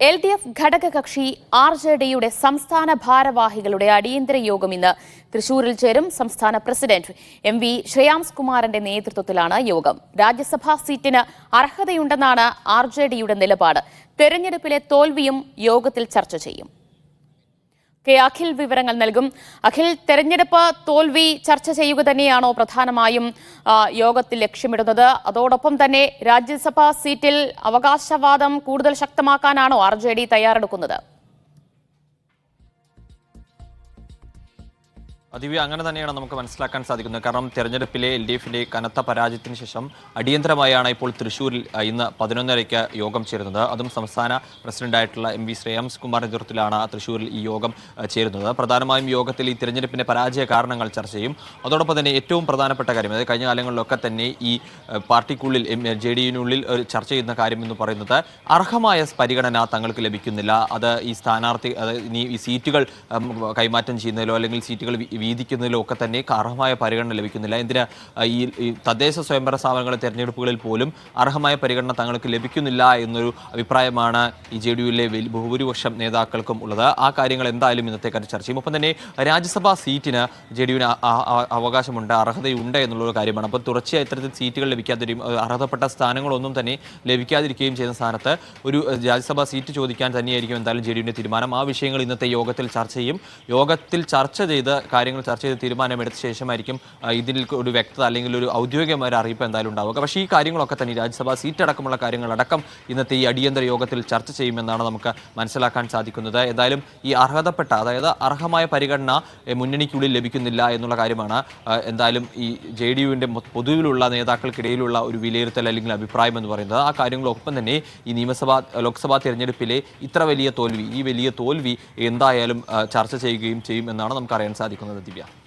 L D F ഘടകകക്ഷി R J ഡിയുടെ സംസ്ഥാന ഭാരവാഹികളുടെ അടിയന്തര യോഗം ഇന്ന് തൃശൂരിൽ ചേരും സംസ്ഥാന പ്രസിഡന്റ് എം വി ശ്രേയാംസ് കുമാറിന്റെ നേതൃത്വത്തിലാണ് യോഗം. രാജ്യസഭാ സീറ്റിന് അർഹതയുണ്ടെന്നാണ് ആർ ജെ ഡിയുടെ നിലപാട്. തെരഞ്ഞെടുപ്പിലെ തോൽവിയും യോഗത്തിൽ ചർച്ച ചെയ്യും. കെ അഖിൽ വിവരങ്ങൾ നൽകും. അഖിൽ തെരഞ്ഞെടുപ്പ് തോൽവി ചർച്ച ചെയ്യുക തന്നെയാണോ പ്രധാനമായും യോഗത്തിൽ ലക്ഷ്യമിടുന്നത്? അതോടൊപ്പം തന്നെ രാജ്യസഭാ സീറ്റിൽ അവകാശവാദം കൂടുതൽ ശക്തമാക്കാനാണോ ആർ ജെ ദിവ്യ അങ്ങനെ തന്നെയാണ് നമുക്ക് മനസ്സിലാക്കാൻ സാധിക്കുന്നത്. കാരണം തെരഞ്ഞെടുപ്പിലെ എൽ ഡി എഫിന്റെ കനത്ത പരാജയത്തിന് ശേഷം അടിയന്തരമായാണ് ഇപ്പോൾ തൃശ്ശൂരിൽ ഇന്ന് പതിനൊന്നരയ്ക്ക് യോഗം ചേരുന്നത്. അതും സംസ്ഥാന പ്രസിഡന്റായിട്ടുള്ള എം വി ശ്രേയാംസ് കുമാർ നേതൃത്വത്തിലാണ് തൃശ്ശൂരിൽ ഈ യോഗം ചേരുന്നത്. പ്രധാനമായും യോഗത്തിൽ ഈ തെരഞ്ഞെടുപ്പിന്റെ പരാജയ കാരണങ്ങൾ ചർച്ച ചെയ്യും. അതോടൊപ്പം തന്നെ ഏറ്റവും പ്രധാനപ്പെട്ട കാര്യം അതായത് കഴിഞ്ഞ കാലങ്ങളിലൊക്കെ തന്നെ ഈ പാർട്ടിക്കുള്ളിൽ ജെ ഡി യുവിനുള്ളിൽ ചർച്ച ചെയ്യുന്ന കാര്യം എന്ന് പറയുന്നത് അർഹമായ പരിഗണന തങ്ങൾക്ക് ലഭിക്കുന്നില്ല. അത് ഈ സ്ഥാനാർത്ഥി അതായത് ഈ സീറ്റുകൾ കൈമാറ്റം ചെയ്യുന്നതിലോ അല്ലെങ്കിൽ സീറ്റുകൾ വീതിക്കുന്നതിലോ ഒക്കെ തന്നെ അർഹമായ പരിഗണന ലഭിക്കുന്നില്ല. എന്തിനാ ഈ തദ്ദേശ സ്വയംഭരണ സ്ഥാപനങ്ങളെ തെരഞ്ഞെടുപ്പുകളിൽ പോലും അർഹമായ പരിഗണന തങ്ങൾക്ക് ലഭിക്കുന്നില്ല എന്നൊരു അഭിപ്രായമാണ് ഈ ജെ ഡി യുവിലെ ബഹുഭൂരിപക്ഷം നേതാക്കൾക്കും ഉള്ളത്. ആ കാര്യങ്ങൾ എന്തായാലും ഇന്നത്തെ കാര്യം ചർച്ച ചെയ്യും. ഒപ്പം തന്നെ രാജ്യസഭാ സീറ്റിന് ജെ ഡി യുവിന് അവകാശമുണ്ട് അർഹതയുണ്ട് എന്നുള്ള കാര്യമാണ്. അപ്പോൾ തുടർച്ചയായി ഇത്തരത്തിൽ സീറ്റുകൾ ലഭിക്കാതിരിക്കും അർഹതപ്പെട്ട സ്ഥാനങ്ങളൊന്നും തന്നെ ലഭിക്കാതിരിക്കുകയും ചെയ്യുന്ന സ്ഥാനത്ത് ഒരു രാജ്യസഭാ സീറ്റ് ചോദിക്കാൻ തന്നെയായിരിക്കും എന്തായാലും ജെ ഡി യുവിന്റെ തീരുമാനം. ആ വിഷയങ്ങൾ ഇന്നത്തെ യോഗത്തിൽ ചർച്ച ചെയ്യും. യോഗത്തിൽ ചർച്ച ചെയ്ത് കാര്യങ്ങൾ ചർച്ച ചെയ്ത് തീരുമാനമെടുത്ത ശേഷമായിരിക്കും ഇതിൽ ഒരു വ്യക്തത അല്ലെങ്കിൽ ഒരു ഔദ്യോഗികമായ ഒരു അറിയിപ്പ് എന്തായാലും ഉണ്ടാവുക. പക്ഷേ ഈ കാര്യങ്ങളൊക്കെ തന്നെ രാജ്യസഭാ സീറ്റ് അടക്കമുള്ള കാര്യങ്ങളടക്കം ഇന്നത്തെ ഈ അടിയന്തര യോഗത്തിൽ ചർച്ച ചെയ്യുമെന്നാണ് നമുക്ക് മനസ്സിലാക്കാൻ സാധിക്കുന്നത്. എന്തായാലും ഈ അർഹതപ്പെട്ട അതായത് അർഹമായ പരിഗണന മുന്നണിക്കുള്ളിൽ ലഭിക്കുന്നില്ല എന്നുള്ള കാര്യമാണ് എന്തായാലും ഈ ജെ ഡി യുവിന്റെ പൊതുവിലുള്ള നേതാക്കൾക്കിടയിലുള്ള ഒരു വിലയിരുത്തൽ അല്ലെങ്കിൽ അഭിപ്രായം എന്ന് പറയുന്നത്. ആ കാര്യങ്ങളൊപ്പം തന്നെ ഈ നിയമസഭാ ലോക്സഭാ തെരഞ്ഞെടുപ്പിലെ ഇത്ര വലിയ തോൽവി ഈ വലിയ തോൽവി എന്തായാലും ചർച്ച ചെയ്യുകയും ചെയ്യും എന്നാണ് നമുക്ക് അറിയാൻ സാധിക്കുന്നത് ദിവ്യ